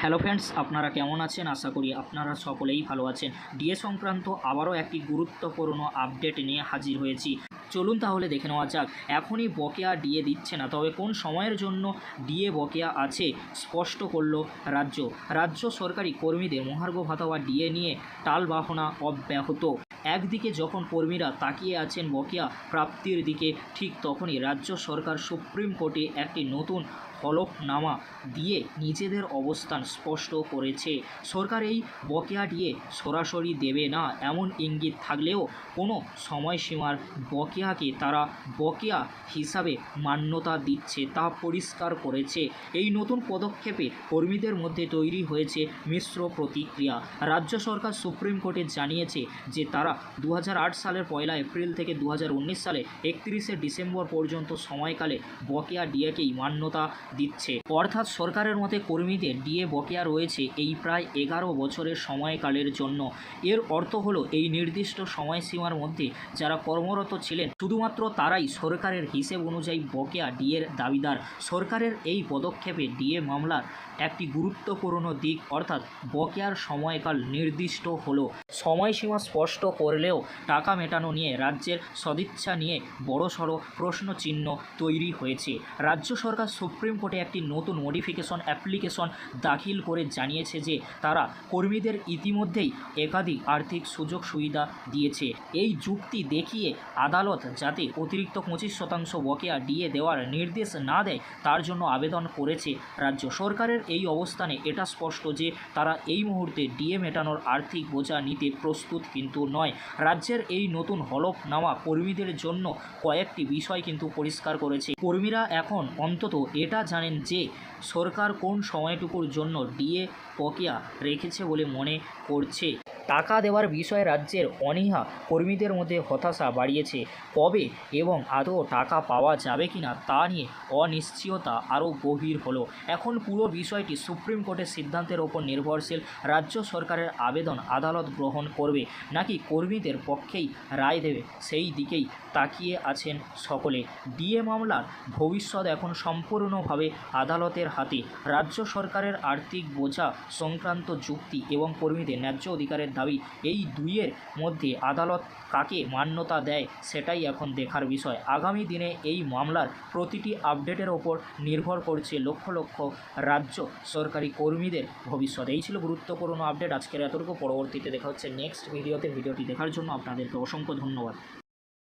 Hello friends আপনারা কেমন আছেন? আশা করি আপনারা সকলেই ভালো আছেন। ডিএ সংক্রান্ত আবারও একটি গুরুত্বপূর্ণ আপডেট নিয়ে হাজির হয়েছি। চলুন তাহলে দেখে নেওয়া যাক, এখনই বকেয়া ডিএ দিচ্ছে না, তবে কোন সময়ের জন্য ডিএ বকেয়া আছে স্পষ্ট করল রাজ্য। রাজ্য সরকারি কর্মীদের মহার্ঘ ভাতা বা ডিএ নিয়ে টালবাহনা অব্যাহত। একদিকে যখন কর্মীরা তাকিয়ে আছেন বকেয়া প্রাপ্তির দিকে, ঠিক তখনই রাজ্য সরকার সুপ্রিম কোর্টে একটি নতুন হলফনামা দিয়ে নিজেদের অবস্থান স্পষ্ট করেছে। সরকার এই বকেয়া দিয়ে সরাসরি দেবে না এমন ইঙ্গিত থাকলেও কোনো সময়সীমার বকেয়াকে তারা বকেয়া হিসাবে মান্যতা দিচ্ছে তা পরিষ্কার করেছে। এই নতুন পদক্ষেপে কর্মীদের মধ্যে তৈরি হয়েছে মিশ্র প্রতিক্রিয়া। রাজ্য সরকার সুপ্রিম কোর্টে জানিয়েছে যে তারা দু হাজার আট সালের পয়লা এপ্রিল থেকে দু হাজার উনিশ সালে একত্রিশে ডিসেম্বর পর্যন্ত সময়কালে বকেয়া ডিএকেই মান্যতা দিচ্ছে। অর্থাৎ সরকারের মতে কর্মীদের ডিএ বকেয়া রয়েছে এই প্রায় এগারো বছরের সময়কালের জন্য। এর অর্থ হলো এই নির্দিষ্ট সময়সীমার মধ্যে যারা কর্মরত ছিলেন, শুধুমাত্র তারাই সরকারের হিসেব অনুযায়ী বকেয়া ডিএর দাবিদার। সরকারের এই পদক্ষেপে ডিএ মামলার একটি গুরুত্বপূর্ণ দিক, অর্থাৎ বকেয়ার সময়কাল নির্দিষ্ট হলো। সময়সীমা স্পষ্ট করলেও টাকা মেটানো নিয়ে রাজ্যের সদিচ্ছা নিয়ে বড়সড় প্রশ্নচিহ্ন তৈরি হয়েছে। রাজ্য সরকার সুপ্রিম কোর্টে একটি নতুন মডিফিকেশন অ্যাপ্লিকেশন দাখিল করে জানিয়েছে যে তারা কর্মীদের ইতিমধ্যেই একাধিক আর্থিক সুযোগ সুবিধা দিয়েছে। এই যুক্তি দেখিয়ে আদালত যাতে অতিরিক্ত পঁচিশ শতাংশ বকেয়া ডিএ দেওয়ার নির্দেশ না দেয়, তার জন্য আবেদন করেছে রাজ্য সরকারের এই অবস্থানে এটা স্পষ্ট যে তারা এই মুহূর্তে ডিএ মেটানোর আর্থিক বোঝা নিতে প্রস্তুত কিন্তু নয়। রাজ্যের এই নতুন হলফ হলফনামা কর্মীদের জন্য কয়েকটি বিষয় কিন্তু পরিষ্কার করেছে। কর্মীরা এখন অন্তত এটা জানেন যে সরকার কোন সময়টুকুর জন্য ডিএ বকেয়া রেখেছে বলে মনে করছে। টাকা দেওয়ার বিষয়ে রাজ্যের অনীহা কর্মীদের মধ্যে হতাশা বাড়িয়েছে। কবে এবং আদৌ টাকা পাওয়া যাবে কিনা তা নিয়ে অনিশ্চয়তা আরও গভীর হলো। এখন পুরো বিষয়টি সুপ্রিম কোর্টের সিদ্ধান্তের ওপর নির্ভরশীল। রাজ্য সরকারের আবেদন আদালত গ্রহণ করবে নাকি কর্মীদের পক্ষেই রায় দেবে সেই দিকেই তাকিয়ে আছেন সকলে। ডিএ মামলার ভবিষ্যৎ এখন সম্পূর্ণভাবে আদালতের হাতে রাজ্য সরকারের আর্থিক বোঝা, সংক্রান্ত যুক্তি এবং কর্মীদের ন্যায্য অধিকারের দাবি, এই দুইয়ের মধ্যে আদালত কাকে মান্যতা দেয় সেটাই এখন দেখার বিষয়। আগামী দিনে এই মামলার প্রতিটি আপডেটের ওপর নির্ভর করছে লক্ষ লক্ষ রাজ্য সরকারি কর্মীদের ভবিষ্যৎ। এই ছিল গুরুত্বপূর্ণ আপডেট। আজকের এতটুকু। পরবর্তীতে দেখা হচ্ছে নেক্সট ভিডিওতে। ভিডিওটি দেখার জন্য আপনাদেরকে অসংখ্য ধন্যবাদ।